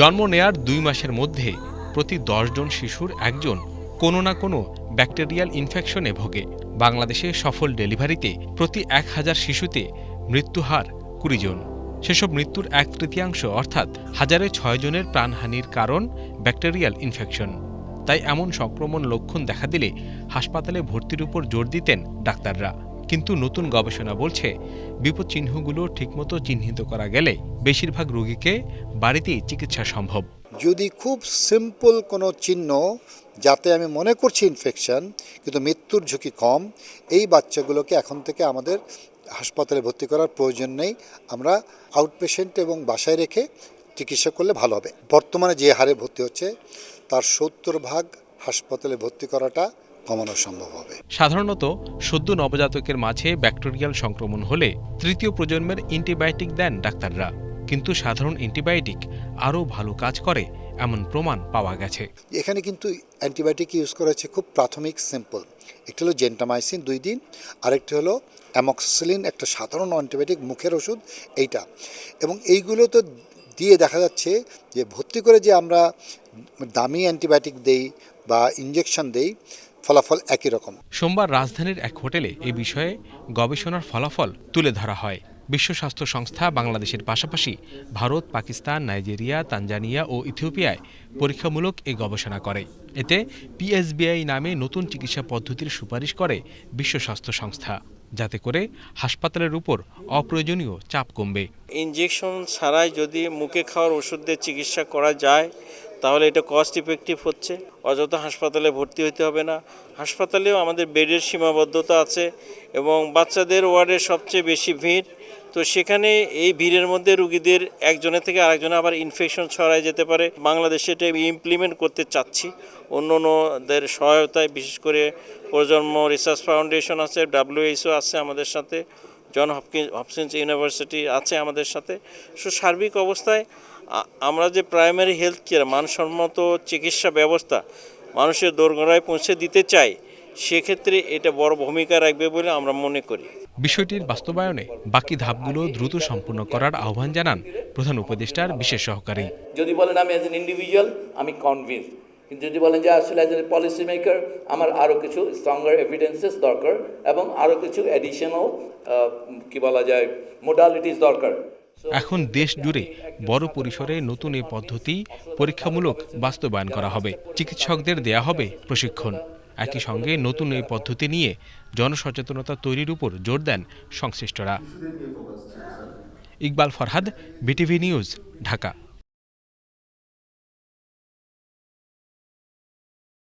জন্ম নেয়ার দুই মাসের মধ্যে প্রতি দশজন শিশুর একজন কোনো না কোনো ব্যাকটেরিয়াল ইনফেকশনে ভোগে। বাংলাদেশে সফল ডেলিভারিতে প্রতি এক হাজার শিশুতে মৃত্যুহার কুড়ি জন। সেসব মৃত্যুর এক তৃতীয়াংশ অর্থাৎ হাজারে ছয় জনের প্রাণহানির কারণ ব্যাকটেরিয়াল ইনফেকশন। তাই এমন সংক্রমণ লক্ষণ দেখা দিলে হাসপাতালে ভর্তির উপর জোর দিতেন ডাক্তাররা। কিন্তু নতুন গবেষণা বলছে, বিপদ চিহ্নগুলো ঠিকমতো চিহ্নিত করা গেলে বেশিরভাগ রোগীকে বাড়িতেই চিকিৎসা সম্ভব। যদি খুব সিম্পল কোনো চিহ্ন, যাতে আমি মনে করছি ইনফেকশন কিন্তু মৃত্যুর ঝুঁকি কম, এই বাচ্চাগুলোকে এখন থেকে আমাদের হাসপাতালে ভর্তি করার প্রয়োজন নেই। আমরা আউটপেশেন্ট এবং বাসায় রেখে চিকিৎসা করলে ভালো হবে। বর্তমানে যে হারে ভর্তি হচ্ছে, তার সত্তর ভাগ হাসপাতালে ভর্তি করাটা কমানো সম্ভব হবে। সাধারণত সদ্য নবজাতকের মাঝে ব্যাকটেরিয়াল সংক্রমণ হলে তৃতীয় প্রজন্মের অ্যান্টিবায়োটিক দেন ডাক্তাররা। কিন্তু সাধারণ অ্যান্টিবায়োটিক আরও ভালো কাজ করে এমন প্রমাণ পাওয়া গেছে। এখানে কিন্তু অ্যান্টিবায়োটিক ইউজ করা হচ্ছে খুব প্রাথমিক সিম্পল। একটি হলো জেন্টামাইসিন দুই দিন আরেকটি হলো অ্যামক্সিলিন একটা সাধারণ অ্যান্টিবায়োটিক মুখের ওষুধ এইটা। এবং এইগুলো তো দিয়ে দেখা যাচ্ছে যে ভর্তি করে যে আমরা দামি অ্যান্টিবায়োটিক দেই বা ইঞ্জেকশন দেই ফলাফল একই রকম। সোমবার রাজধানীর এক হোটেলে এ বিষয়ে গবেষণার ফলাফল তুলে ধরা হয়। বিশ্ব স্বাস্থ্য সংস্থা বাংলাদেশের পাশাপাশি ভারত পাকিস্তান নাইজেরিয়া তানজানিয়া ও ইথিওপিয়ায় পরীক্ষামূলক এ গবেষণা করে। এতে পিএসবিআই নামে নতুন চিকিৎসা পদ্ধতির সুপারিশ করে বিশ্ব স্বাস্থ্য সংস্থা যাতে করে হাসপাতালের উপর অপ্রয়োজনীয় চাপ কমবে। ইনজেকশন ছাড়াই যদি মুখে খাওয়ার ওষুধ দিয়ে চিকিৎসা করা যায় তাহলে এটা কস্ট ইফেক্টিভ হচ্ছে। অযথা হাসপাতালে ভর্তি হতে হবে না। হাসপাতালেও আমাদের বেডের সীমাবদ্ধতা আছে এবং বাচ্চাদের ওয়ার্ডের সবচেয়ে বেশি ভিড়। তো সেখানে এই ভিড়ের মধ্যে রুগীদের একজনের থেকে আরেকজনে আবার ইনফেকশন ছড়ায় যেতে পারে। বাংলাদেশে এটা ইমপ্লিমেন্ট করতে চাচ্ছি। অন্য অন্যদের সহায়তায় বিশেষ করে প্রজন্ম রিসার্চ ফাউন্ডেশন আছে ডাব্লিউএইচও আছে আমাদের সাথে। জন হপকিন্স হপকিন্স ইউনিভার্সিটি আছে আমাদের সাথে। সো সার্বিক অবস্থায় আমরা যে প্রাইমারি হেলথ কেয়ার মানসম্মত চিকিৎসা ব্যবস্থা মানুষের দোরগোড়ায় পৌঁছে দিতে চাই সেক্ষেত্রে এটা বড় ভূমিকা রাখবে বলে আমরা মনে করি। বিষয়টির বাস্তবায়নে বাকি ধাপগুলো দ্রুত সম্পূর্ণ করার আহ্বান জানান প্রধান উপদেষ্টার বিশেষ সহকারী। যদি বলেন আমি অ্যাজ এন ইন্ডিভিজুয়াল আমি কনভিন্স কিন্তু যদি বলেন যে আসলে অ্যাজ এ পলিসি মেকার আমার আরও কিছু স্ট্রঙ্গার এভিডেন্সেস দরকার এবং আরও কিছু অ্যাডিশনাল কি বলা যায় মোডালিটিস দরকার। এখন দেশ জুড়ে বড় পরিসরে নতুন এই পদ্ধতি পরীক্ষামূলক বাস্তবায়ন করা হবে। চিকিৎসকদের দেয়া হবে প্রশিক্ষণ। একই সঙ্গে নতুন এই পদ্ধতি নিয়ে জনসচেতনতা তৈরির উপর জোর দেন সংশ্লিষ্টরা। Iqbal Farhad BTV news Dhaka.